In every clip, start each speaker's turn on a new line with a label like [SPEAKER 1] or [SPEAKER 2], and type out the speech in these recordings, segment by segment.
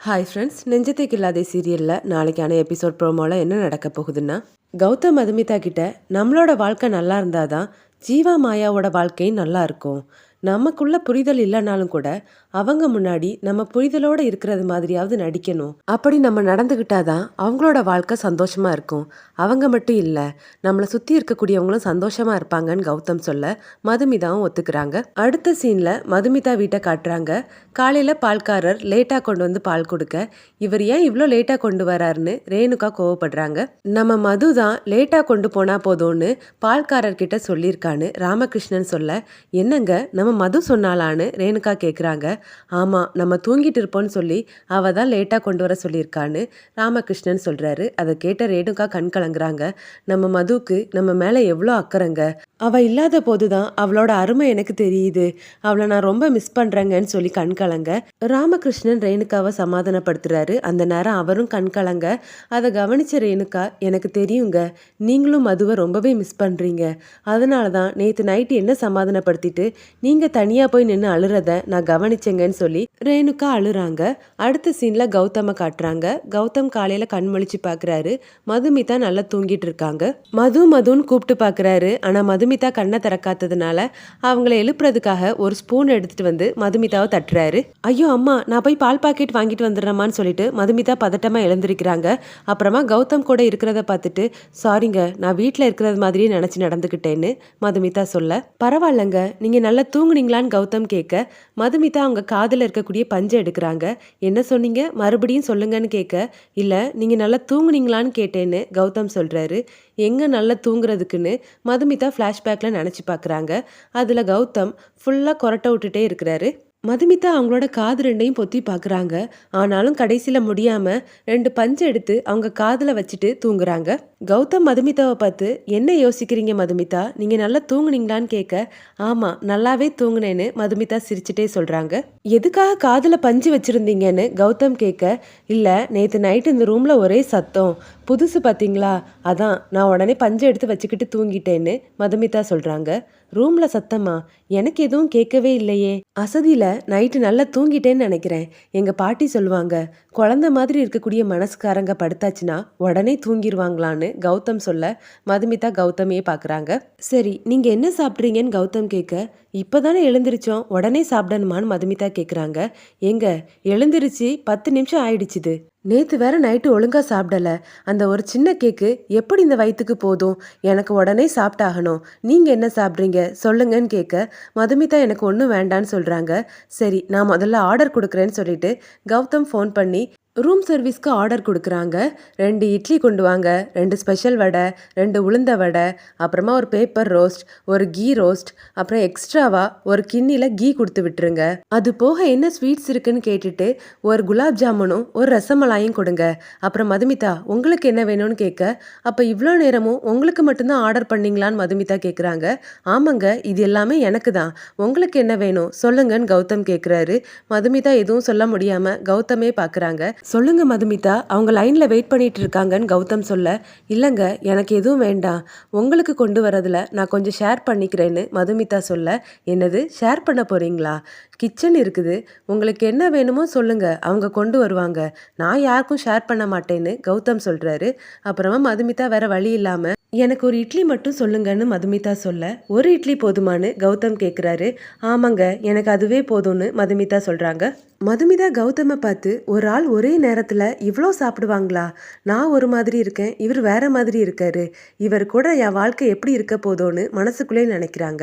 [SPEAKER 1] Hi friends நெஞ்சத்தைக்கு இல்லாத சீரியலில் நாளைக்கான எபிசோட் ப்ரோமோவில் என்ன நடக்க போகுதுன்னா கௌதம் மதுமிதா கிட்ட நம்மளோட வாழ்க்கை நல்லா இருந்தால் தான் ஜீவா மாயாவோட வாழ்க்கையும் நல்லா இருக்கும். நமக்குள்ள புரிதல் இல்லைனாலும் கூட அவங்க முன்னாடி நம்ம புரிதலோட இருக்கிறது மாதிரியாவது நடிக்கணும். அப்படி நம்ம நடந்துக்கிட்டாதான் அவங்களோட வாழ்க்கை சந்தோஷமா இருக்கும். அவங்க மட்டும் இல்லை நம்மளை சுற்றி இருக்கக்கூடியவங்களும் சந்தோஷமா இருப்பாங்கன்னு கௌதம் சொல்ல மதுமிதாவும் ஒத்துக்கிறாங்க. அடுத்த சீனில் மதுமிதா வீட்டை காட்டுறாங்க. காலையில் பால்காரர் லேட்டாக கொண்டு வந்து பால் கொடுக்க இவர் ஏன் இவ்வளோ லேட்டாக கொண்டு வராருன்னு ரேணுகா கோவப்படுறாங்க. நம்ம மது தான் லேட்டாக கொண்டு போனால் போதும்னு பால்காரர்கிட்ட சொல்லியிருக்கான்னு ராமகிருஷ்ணன் சொல்ல என்னங்க நம்ம மது சொன்னாலான்னு ரேணுகா கேட்குறாங்க ஆமாம் நம்ம தூங்கிட்டு இருப்போம்னு சொல்லி அவள் தான் லேட்டாக கொண்டு வர சொல்லியிருக்கான்னு ராமகிருஷ்ணன் சொல்கிறாரு அதை கேட்ட ரேணுகா கண் கலங்குறாங்க. நம்ம மதுவுக்கு நம்ம மேலே எவ்வளோ அக்கறைங்க? அவள் இல்லாத போது தான் அவளோட அருமை எனக்கு தெரியுது. அவளை நான் ரொம்ப மிஸ் பண்ணுறேங்கன்னு சொல்லி கண் கலங்க. ராமகிருஷ்ணன் ரேணுகாவை சமாதானப்படுத்துறாரு. அந்த நேரம் அவரும் கண் கலங்க. அதை கவனித்த ரேணுகா எனக்கு தெரியுங்க நீங்களும் மதுவை ரொம்பவே மிஸ் பண்ணுறீங்க அதனால தான் நேற்று நைட்டு என்ன சமாதானப்படுத்திட்டு நீங்கள் தனியாக போய் நின்று அழுறத நான் கவனிச்சேங்கன்னு சொல்லி ரேணுகா அழுறாங்க. அடுத்த சீனில் கௌதமை காட்டுறாங்க. கௌதம் காலையில் கண் முழிச்சு பார்க்குறாரு மதுமிதா நல்லா தூங்கிட்டு இருக்காங்க. மது மதுன்னு கூப்பிட்டு பார்க்குறாரு ஆனால் மதுமிதா கண்ணை திறக்காததுனால அவங்கள எழுப்புறதுக்காக ஒரு ஸ்பூன் எடுத்துட்டு வந்து மதுமிதாவை தட்டுறாரு. ஐயோ அம்மா நான் போய் பால் பாக்கெட் வாங்கிட்டு வந்துடுறேம்மான்னு சொல்லிட்டு மதுமிதா பதட்டமாக எழுந்திருக்கிறாங்க. அப்புறமா கௌதம் கூட இருக்கிறத பார்த்துட்டு சாரிங்க நான் வீட்டில் இருக்கிறது மாதிரியே நினச்சி நடந்துக்கிட்டேன்னு மதுமிதா சொல்ல பரவாயில்லங்க நீங்கள் நல்லா தூங்குனீங்களான்னு கௌதம் கேட்க மதுமிதா அவங்க காதில் இருக்கக்கூடிய பஞ்சை எடுக்கிறாங்க. என்ன சொன்னீங்க? மறுபடியும் சொல்லுங்கன்னு கேட்க இல்லை நீங்கள் நல்லா தூங்குனீங்களான்னு கேட்டேன்னு கௌதம் சொல்கிறாரு எங்கே நல்லா தூங்குறதுக்குன்னு? மதுமிதா ஃப்ளாஷ்பேக்கில் நினச்சி பார்க்குறாங்க அதில் கௌதம் ஃபுல்லாக கொரட்டை விட்டுட்டே இருக்கிறாரு. மதுமிதா அவங்களோட காது ரெண்டையும் பொத்தி பார்க்குறாங்க ஆனாலும் கடைசியில் முடியாமல் ரெண்டு பஞ்சு எடுத்து அவங்க காதில் வச்சுட்டு தூங்குறாங்க. கௌதம் மதுமிதாவை பார்த்து என்ன யோசிக்கிறீங்க மதுமிதா? நீங்கள் நல்லா தூங்குனீங்களான்னு கேட்க ஆமாம் நல்லாவே தூங்குனேன்னு மதுமிதா சிரிச்சுட்டே சொல்கிறாங்க எதுக்காக காதில் பஞ்சு வச்சுருந்தீங்கன்னு? கௌதம் கேட்க இல்லை நேற்று நைட்டு இந்த ரூமில் ஒரே சத்தம். புதுசு பார்த்தீங்களா அதான் நான் உடனே பஞ்சு எடுத்து வச்சுக்கிட்டு தூங்கிட்டேன்னு மதுமிதா சொல்கிறாங்க ரூமில் சத்தமா? எனக்கு எதுவும் கேட்கவே இல்லையே. அசதியில் நைட்டு நல்லா தூங்கிட்டேன்னு நினைக்கிறேன். எங்கள் பாட்டி சொல்லுவாங்க குழந்த மாதிரி இருக்கக்கூடிய மனசுக்காரங்க படுத்தாச்சுன்னா உடனே தூங்கிடுவாங்களான்னு கௌதம் சொல்ல மதுமிதா கௌதமையே பார்க்குறாங்க சரி நீங்கள் என்ன சாப்பிட்றீங்கன்னு கௌதம் கேட்க இப்போ தானே எழுந்திரிச்சோம் உடனே சாப்பிடணுமான்னு மதுமிதா கேட்குறாங்க எங்க எழுந்திருச்சு பத்து நிமிஷம் ஆயிடுச்சுது. நேற்று வேற நைட்டு ஒழுங்காக சாப்பிடல. அந்த ஒரு சின்ன கேக்கு எப்படி இந்த வயிற்றுக்கு போதும்? எனக்கு உடனே சாப்பிட்டாகணும். நீங்கள் என்ன சாப்பிட்றீங்க? சொல்லுங்கன்னு கேட்க மதுமிதா எனக்கு ஒன்றும் வேண்டான்னு சொல்கிறாங்க சரி நான் முதல்ல ஆர்டர் கொடுக்குறேன்னு சொல்லிட்டு கௌதம் ஃபோன் பண்ணி ரூம் சர்வீஸ்க்கு ஆர்டர் கொடுக்குறாங்க. ரெண்டு இட்லி கொண்டு வாங்க ரெண்டு ஸ்பெஷல் வடை ரெண்டு உளுந்த வடை அப்புறமா ஒரு பேப்பர் ரோஸ்ட் ஒரு கீ ரோஸ்ட் அப்புறம் எக்ஸ்ட்ராவா ஒரு கிண்ணியில் கீ கொடுத்து விட்டுருங்க. அது போக என்ன ஸ்வீட்ஸ் இருக்குன்னு கேட்டுட்டு ஒரு குலாப் ஜாமுனும் ஒரு ரசமலாயும் கொடுங்க. அப்புறம் மதுமிதா உங்களுக்கு என்ன வேணும்னு கேட்க அப்போ இவ்வளோ நேரமும் உங்களுக்கு மட்டும்தான் ஆர்டர் பண்ணீங்களான்னு மதுமிதா கேட்குறாங்க ஆமாங்க இது எல்லாமே எனக்கு தான். உங்களுக்கு என்ன வேணும் சொல்லுங்கன்னு கௌதம் கேட்குறாரு மதுமிதா எதுவும் சொல்ல முடியாமல் கௌதமே பார்க்குறாங்க சொல்லுங்க மதுமிதா அவங்க லைனில் வெயிட் பண்ணிட்டு இருக்காங்கன்னு கௌதம் சொல்ல இல்லைங்க எனக்கு எதுவும் வேண்டாம். உங்களுக்கு கொண்டு வரதில் நான் கொஞ்சம் ஷேர் பண்ணிக்கிறேன்னு மதுமிதா சொல்ல என்னது ஷேர் பண்ண போறீங்களா? கிச்சன் இருக்குது. உங்களுக்கு என்ன வேணுமோ சொல்லுங்க. அவங்க கொண்டு வருவாங்க. நான் யாருக்கும் ஷேர் பண்ண மாட்டேன்னு கௌதம் சொல்றாரு. அப்புறமா மதுமிதா வேற வழி இல்லாம எனக்கு ஒரு இட்லி மட்டும் சொல்லுங்கன்னு மதுமிதா சொல்ல ஒரு இட்லி போதுமான்னு கௌதம் கேட்குறாரு ஆமாங்க எனக்கு அதுவே போதும்னு மதுமிதா சொல்கிறாங்க மதுமிதா கௌதமை பார்த்து ஒரு ஆள் ஒரே நேரத்தில் இவ்வளோ சாப்பிடுவாங்களா? நான் ஒரு மாதிரி இருக்கேன் இவர் வேற மாதிரி இருக்காரு. இவர் கூட என் வாழ்க்கை எப்படி இருக்க போதோன்னு மனசுக்குள்ளே நினைக்கிறாங்க.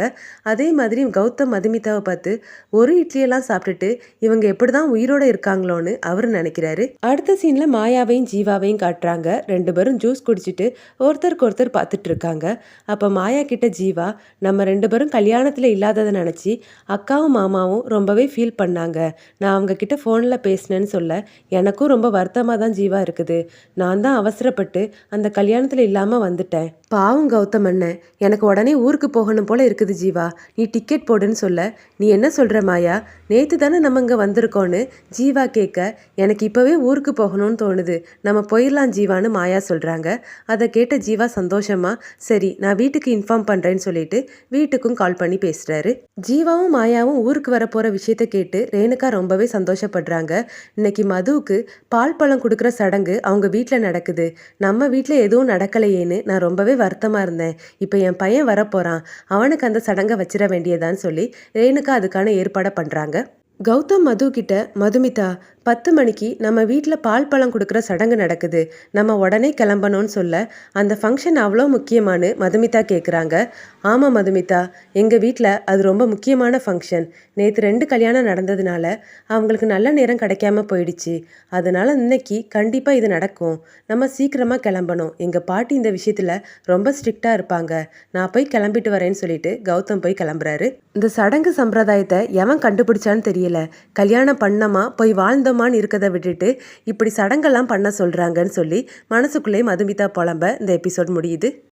[SPEAKER 1] அதே மாதிரி கௌதம் மதுமிதாவை பார்த்து ஒரு இட்லியெல்லாம் சாப்பிட்டுட்டு இவங்க எப்படி தான் உயிரோட இருக்காங்களோன்னு அவர் நினைக்கிறாரு. அடுத்த சீனில் மாயாவையும் ஜீவாவையும் காட்டுறாங்க. ரெண்டு பேரும் ஜூஸ் குடிச்சிட்டு ஒருத்தருக்கு ஒருத்தர் பார்த்துட்டு இருக்காங்க. அப்போ மாயா கிட்ட ஜீவா நம்ம ரெண்டு பேரும் கல்யாணத்தில் இல்லாததை நினச்சி அக்காவும் மாமாவும் ரொம்பவே ஃபீல் பண்ணாங்க. நான் அவங்க கிட்ட ஃபோனில் பேசினேன்னு சொல்ல எனக்கும் ரொம்ப வருத்தமாக தான் ஜீவா இருக்குது. நான் தான் அவசரப்பட்டு அந்த கல்யாணத்தில் இல்லாமல் வந்துட்டேன். பாவம் கௌதம் அண்ணன் எனக்கு உடனே ஊருக்கு போகணும் போல இருக்குது ஜீவா. நீ டிக்கெட் போடுன்னு சொல்ல நீ என்ன சொல்கிற மாயா? நேற்று தானே நம்ம இங்கே வந்திருக்கோன்னு ஜீவா கேட்க எனக்கு இப்போவே ஊருக்கு போகணும்னு தோணுது. நம்ம போயிடலாம் ஜீவான்னு மாயா சொல்கிறாங்க அதை கேட்ட ஜீவா சந்தோஷமா சரி நான் வீட்டுக்கு இன்ஃபார்ம் பண்ணுறேன்னு சொல்லிட்டு வீட்டுக்கும் கால் பண்ணி பேசுகிறாரு ஜீவாவும் மாயாவும் ஊருக்கு வர போகிற விஷயத்த கேட்டு ரேணுகா ரொம்பவே சந்தோஷப்படுறாங்க. இன்னைக்கு மதுவுக்கு பால் பழம் கொடுக்குற சடங்கு அவங்க வீட்டில் நடக்குது. நம்ம வீட்டில் எதுவும் நடக்கலையேன்னு நான் ரொம்பவே வருத்தமாக இருந்தேன். இப்போ என் பையன் வரப்போகிறான் அவனுக்கு அந்த சடங்கை வச்சிட வேண்டியதான்னு சொல்லி ரேணுக்கா அதுக்கான ஏற்பாடை பண்ணுறாங்க கௌதம் மது கிட்ட மதுமிதா பத்து மணிக்கு நம்ம வீட்டில் பால் பழம் கொடுக்குற சடங்கு நடக்குது. நம்ம உடனே கிளம்பணும்னு சொல்ல அந்த ஃபங்க்ஷன் அவ்வளோ முக்கியமானு மதுமிதா கேட்குறாங்க ஆமாம் மதுமிதா எங்கள் வீட்டில் அது ரொம்ப முக்கியமான ஃபங்க்ஷன் நேற்று ரெண்டு கல்யாணம் நடந்ததுனால அவங்களுக்கு நல்ல நேரம் கிடைக்காம போயிடுச்சு. அதனால் இன்னைக்கு கண்டிப்பாக இது நடக்கும். நம்ம சீக்கிரமாக கிளம்பணும். எங்கள் பாட்டி இந்த விஷயத்தில் ரொம்ப ஸ்ட்ரிக்டாக இருப்பாங்க. நான் போய் கிளம்பிட்டு வரேன்னு சொல்லிட்டு கௌதம் போய் கிளம்புறாரு. இந்த சடங்கு சம்பிரதாயத்தை எவன் கண்டுபிடிச்சான்னு தெரியல. கல்யாணம் பண்ணமா போய் சுத்தமானு இருக்கதை விட்டுட்டு இப்படி சடங்கெல்லாம் பண்ண சொல்கிறாங்கன்னு சொல்லி மனசுக்குள்ளே மதுமிதா புலம்ப இந்த எபிசோட் முடியுது.